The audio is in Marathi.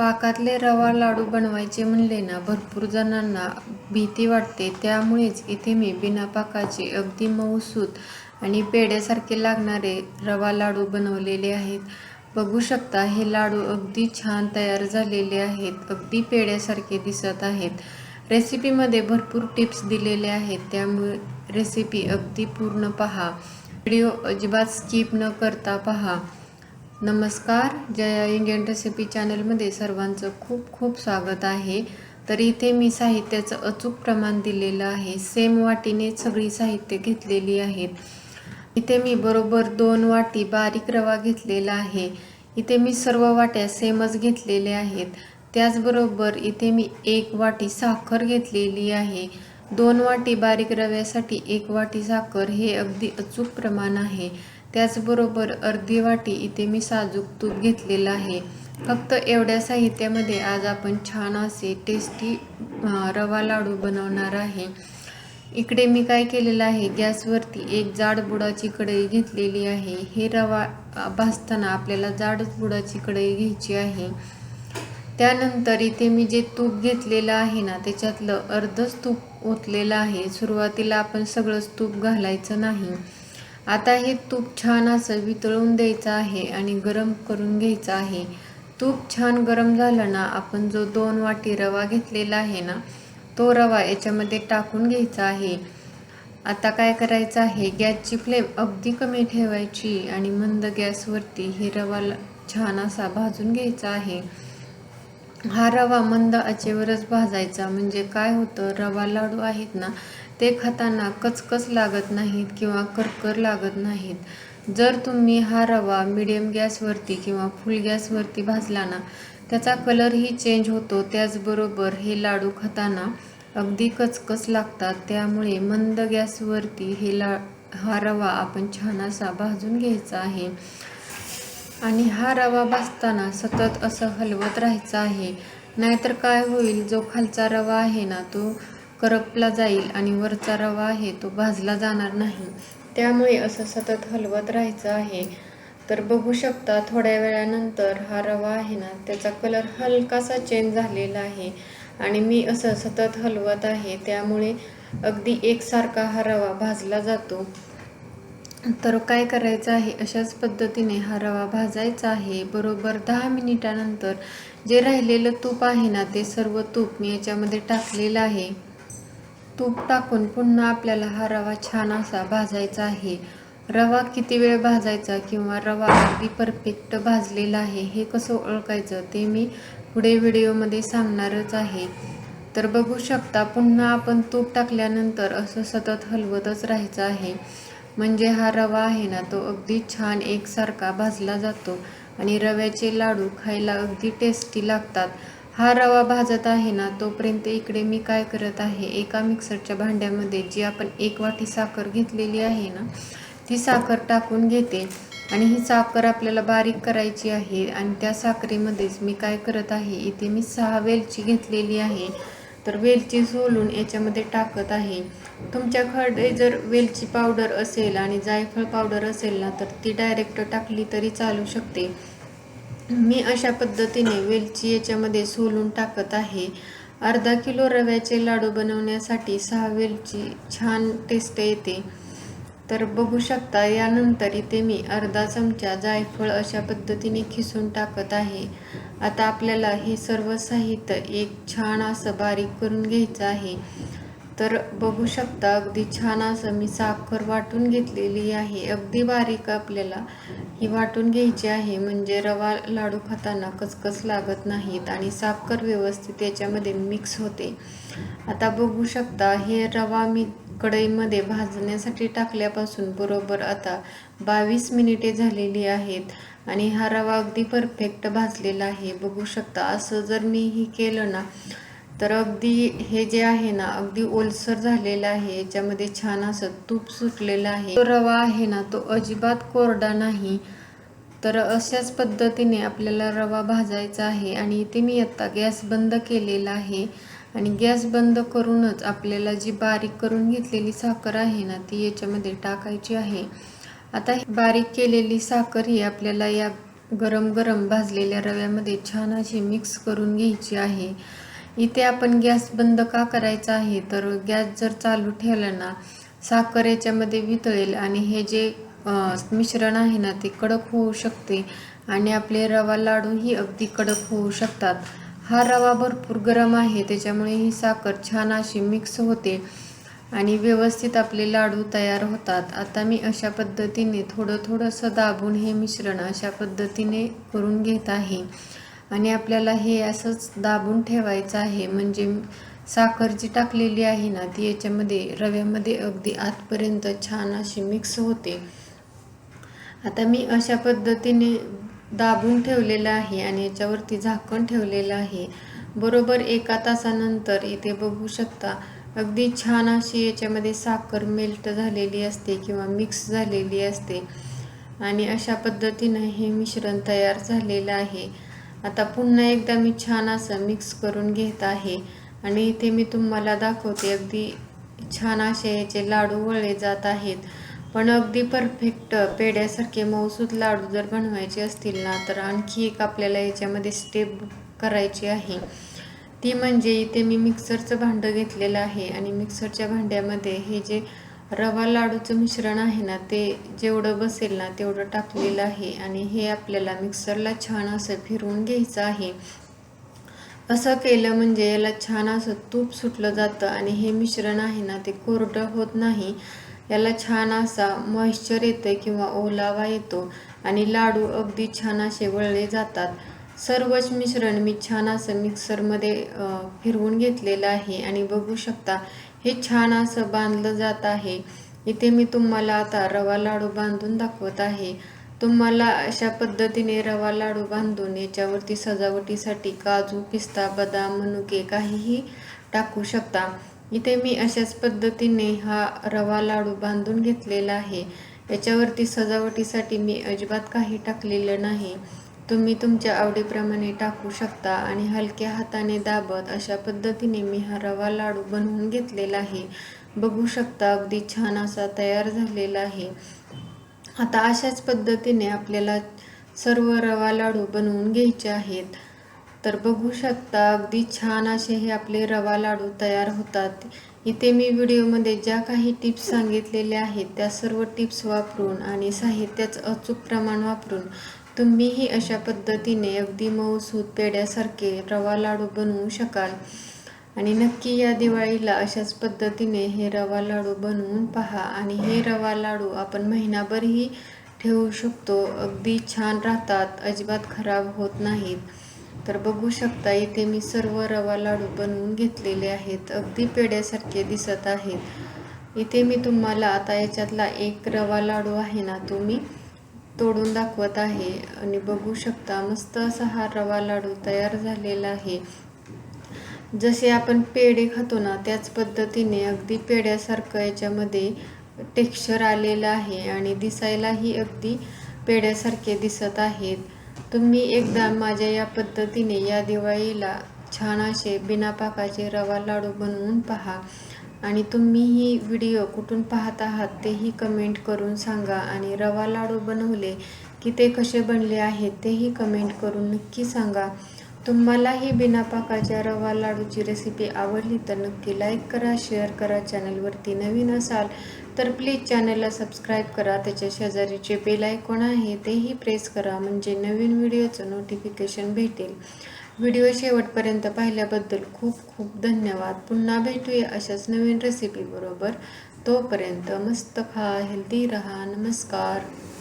पाकातले रवा लाडू बनवायचे म्हणले ना भरपूर जणांना भीती वाटते. त्यामुळेच इथे मी बिना पाकाचे अगदी मऊसूत आणि पेढ्यासारखे लागणारे रवा लाडू बनवलेले आहेत. बघू शकता हे लाडू अगदी छान तयार झालेले आहेत अगदी पेढ्यासारखे दिसत आहेत. रेसिपीमध्ये भरपूर टिप्स दिलेले आहेत त्यामुळे रेसिपी अगदी पूर्ण पहा. व्हिडिओ अजिबात स्किप न करता पहा. नमस्कार जया इंडियन रेसिपी चॅनलमध्ये सर्वांचं खूप खूप स्वागत आहे. तर इथे मी साहित्याचं अचूक प्रमाण दिलेलं आहे. सेम वाटीने सगळी साहित्य घेतलेली आहेत इथे मी बरोबर दोन वाटी बारीक रवा घेतलेला आहे. इथे मी सर्व वाट्या सेमच घेतलेल्या आहेत. त्याचबरोबर इथे मी एक वाटी साखर घेतलेली आहे. दोन वाटी बारीक रव्यासाठी एक वाटी साखर हे अगदी अचूक प्रमाण आहे. त्याचबरोबर अर्धी वाटी इथे मी साजूक तूप घेतलेलं आहे. फक्त एवढ्या साहित्यामध्ये आज आपण छान असे टेस्टी रवा लाडू बनवणार आहे. इकडे मी काय केलेलं आहे गॅसवरती एक जाड बुडाची कढई घेतलेली आहे. हे रवा भासताना भाजताना आपल्याला जाडच बुडाची कढई घ्यायची आहे. त्यानंतर इथे मी जे तूप घेतलेलं आहे ना त्याच्यातलं अर्धच तूप ओतलेलं आहे. सुरुवातीला आपण सगळंच तूप घालायचं नाही. आता हे तूप छान असं वितळून द्यायचं आहे आणि गरम करून घ्यायचं आहे. तूप छान गरम झालं ना आपण जो दोन वाटी रवा घेतलेला आहे ना तो रवा याच्यामध्ये टाकून घ्यायचा आहे. आता काय करायचं आहे गॅसची फ्लेम अगदी कमी ठेवायची आणि मंद गॅसवरती हे रवा छान असा भाजून घ्यायचा आहे. हा रवा मंद आचेवरच भाजायचा. म्हणजे काय होतं रवा लाडू आहेत ना ते खाताना कचकच लागत नाहीत किंवा करकर लागत नाहीत. जर तुम्ही हा रवा मिडियम गॅसवरती किंवा फुल गॅसवरती भाजला ना त्याचा कलरही चेंज होतो. त्याचबरोबर हे लाडू खाताना अगदी कचकच लागतात. त्यामुळे मंद गॅसवरती हे ला हा रवा आपण छान असा भाजून घ्यायचा आहे. आणि हा रवा भाजताना सतत असं हलवत राहायचं आहे. नाहीतर काय होईल? जो खालचा रवा आहे ना तो करपला जाईल आणि वरचा रवा आहे तो भाजला जाणार नाही. त्यामुळे असं सतत हलवत राहायचं आहे. तर बघू शकता थोड्या वेळानंतर हा रवा आहे ना त्याचा कलर हलकासा चेंज झालेला आहे. आणि मी असं सतत हलवत आहे त्यामुळे अगदी एकसारखा हा रवा भाजला जातो. तर काय करायचं आहे? अशाच पद्धतीने हा रवा भाजायचा आहे. बरोबर दहा मिनिटानंतर जे राहिलेलं तूप आहे ना ते सर्व तूप मी याच्यामध्ये टाकलेलं आहे. तूप टाकून पुन्हा आपल्याला हा रवा छान असा भाजायचा आहे. रवा किती वेळ भाजायचा किंवा रवा अगदी परफेक्ट भाजलेला आहे हे कसं ओळखायचं ते मी पुढे व्हिडिओमध्ये सांगणारच आहे. तर बघू शकता पुन्हा आपण तूप टाकल्यानंतर असं सतत हलवतच राहायचं आहे. म्हणजे हा रवा आहे ना तो अगदी छान एकसारखा भाजला जातो आणि रव्याचे लाडू खायला अगदी टेस्टी लागतात. हा रवा भाजत आहे ना तोपर्यंत इकडे मी काय करत आहे एका मिक्सरच्या भांड्यामध्ये जी आपण एक वाटी साखर घेतलेली आहे ना ती साखर टाकून घेते. आणि ही साखर आपल्याला बारीक करायची आहे आणि त्या साखरेमध्येच मी काय करत आहे इथे मी सहा वेलची घेतलेली आहे. तर वेलची सोलून याच्यामध्ये टाकत आहे. तुमच्याकडे जर वेलची पावडर असेल आणि जायफळ पावडर असेल ना तर ती डायरेक्ट टाकली तरी चालू शकते. मी अशा पद्धतीने वेलची याच्यामध्ये सोलून टाकत आहे. अर्धा किलो रव्याचे लाडू बनवण्यासाठी सहा वेलची छान टेस्ट येते. तर बघू शकता यानंतर इथे मी अर्धा चमचा जायफळ अशा पद्धतीने खिसून टाकत आहे. आता आपल्याला हे सर्व साहित्य एक छान असं बारीक करून घ्यायचं आहे. तर बघू शकता अगदी छान असं मी साखर वाटून घेतलेली आहे. अगदी बारीक आपल्याला ही वाटून घ्यायची आहे. म्हणजे रवा लाडू खाताना कचकच लागत नाहीत आणि साखर व्यवस्थित याच्यामध्ये मिक्स होते. आता बघू शकता हे रवा मी कढईमध्ये भाजण्यासाठी टाकल्यापासून बरोबर आता बावीस मिनिटे झालेली आहेत आणि हा रवा अगदी परफेक्ट भाजलेला आहे. बघू शकता असं जर मी ही केलं ना तर अगदी हे जे आहे ना अगदी ओलसर झालेलं आहे याच्यामध्ये छान असं तूप सुटलेलं आहे. तो रवा आहे ना तो अजिबात कोरडा नाही. तर अशाच पद्धतीने आपल्याला रवा भाजायचा आहे आणि इथे मी आत्ता गॅस बंद केलेला आहे. आणि गॅस बंद करूनच आपल्याला जी बारीक करून घेतलेली साखर आहे ना ती याच्यामध्ये टाकायची आहे. आता बारीक केलेली साखर ही आपल्याला या गरम गरम भाजलेल्या रव्यामध्ये छान अशी मिक्स करून घ्यायची आहे. इथे आपण गॅस बंद का करायचा आहे? तर गॅस जर चालू ठेवला ना साखर याच्यामध्ये वितळेल आणि हे जे मिश्रण आहे ना ते कडक होऊ शकते आणि आपले रवा लाडूही अगदी कडक होऊ शकतात. हा रवा भरपूर गरम आहे त्याच्यामुळे ही साखर छान अशी मिक्स होते आणि व्यवस्थित आपले लाडू तयार होतात. आता मी अशा पद्धतीने थोडं थोडंसं दाबून हे मिश्रण अशा पद्धतीने करून घेत आहे. आणि आपल्याला हे असंच दाबून ठेवायचं आहे. म्हणजे साखर जी टाकलेली आहे ना ती याच्यामध्ये रव्यामध्ये अगदी आतपर्यंत छान अशी मिक्स होते. आता मी अशा पद्धतीने दाबून ठेवलेलं आहे आणि याच्यावरती झाकण ठेवलेलं आहे. बरोबर एका तासानंतर इथे बघू शकता अगदी छान अशी याच्यामध्ये साखर मेल्ट झालेली असते किंवा मिक्स झालेली असते. आणि अशा पद्धतीनं हे मिश्रण तयार झालेलं आहे. आता पुन्हा एकदा मी छान असं मिक्स करून घेत आहे. आणि इथे मी तुम्हाला दाखवते अगदी छान असे याचे लाडू वळले जात आहेत. पण अगदी परफेक्ट पेड्यासारखे मऊसूद लाडू जर बनवायचे असतील ना तर आणखी एक आपल्याला याच्यामध्ये स्टेप करायची आहे. ती म्हणजे इथे मी मिक्सरचं भांडं घेतलेलं आहे. आणि मिक्सरच्या भांड्यामध्ये हे जे रवा लाडूचं मिश्रण आहे ना ते जेवढं बसेल ना तेवढं टाकलेलं आहे. आणि हे आपल्याला मिक्सरला छान असं फिरवून घ्यायचं आहे. असं केलं म्हणजे याला छान असं तूप सुटलं जातं. आणि हे मिश्रण आहे ना ते कोरडं होत नाही. याला छान असा मॉइश्चर येतं किंवा ओलावा येतो. आणि लाडू अगदी छान असे वळले जातात. सर्वच मिश्रण मी छान असं मिक्सरमध्ये फिरवून घेतलेलं आहे. आणि बघू शकता हे छान असं बांधलं जात आहे. इथे मी तुम्हाला आता रवा लाडू बांधून दाखवत आहे. तुम्हाला अशा पद्धतीने रवा लाडू बांधून याच्यावरती सजावटीसाठी काजू पिस्ता बदाम मनुके काहीही टाकू शकता. इथे मी अशाच पद्धतीने हा रवा लाडू बांधून घेतलेला आहे. याच्यावरती सजावटीसाठी मी अजिबात काही टाकलेलं नाही. तुम्ही तुमच्या आवडीप्रमाणे टाकू शकता आणि हलक्या हाताने दाबत अशा पद्धतीने मी हा रवा लाडू बनवून घेतलेला आहे. बघू शकता अगदी छान असा तयार झालेला आहे. आता अशाच पद्धतीने आपल्याला सर्व रवा लाडू बनवून घ्यायचे आहेत. तर बघू शकता अगदी छान असे हे आपले रवा लाडू तयार होतात. इथे मी व्हिडिओमध्ये ज्या काही टिप्स सांगितलेल्या आहेत त्या सर्व टिप्स वापरून आणि साहित्याचं अचूक प्रमाण वापरून तुम्हीही अशा पद्धतीने अगदी मऊसूद पेड्यासारखे रवा लाडू बनवू शकाल. आणि नक्की या दिवाळीला अशाच पद्धतीने हे रवा लाडू बनवून पहा. आणि हे रवा लाडू आपण महिनाभरही ठेवू शकतो. अगदी छान राहतात. अजिबात खराब होत नाहीत. तर बघू शकता इथे मी सर्व रवा लाडू बनवून घेतलेले आहेत. अगदी पेड्यासारखे दिसत आहेत. इथे मी तुम्हाला आता याच्यातला एक रवा लाडू आहे ना तुम्ही मी तोडून दाखवत आहे. आणि बघू शकता मस्त असा हा रवा लाडू तयार झालेला आहे. जसे आपण पेढे खातो ना त्याच पद्धतीने अगदी पेढ्यासारखं याच्यामध्ये टेक्स्चर आलेलं आहे. आणि दिसायलाही अगदी पेढ्यासारखे दिसत आहेत. तुम्ही एकदा माझ्या या पद्धतीने या दिवाळीला छान असे बिना पाकाचे रवा लाडू बनवून पहा. आणि तुम्हीही व्हिडिओ कुठून पाहत आहात तेही कमेंट करून सांगा. आणि रवा लाडू बनवले की ते कसे बनले आहेत तेही कमेंट करून नक्की सांगा. तुम्हालाही बिना पाकाच्या रवा लाडूची रेसिपी आवडली तर नक्की लाईक करा शेअर करा चॅनलवरती नवीन असाल तर प्लीज चॅनलला सबस्क्राईब करा. त्याच्या शेजारीचे बेल आयकॉन आहे तेही प्रेस करा. म्हणजे नवीन व्हिडिओचं नोटिफिकेशन भेटेल. व्हिडिओ शेवटपर्यंत पाहिल्याबद्दल खूप खूप धन्यवाद. पुन्हा भेटूया अशाच नवीन रेसिपीबरोबर तोपर्यंत मस्त खा हेल्दी रहा नमस्कार.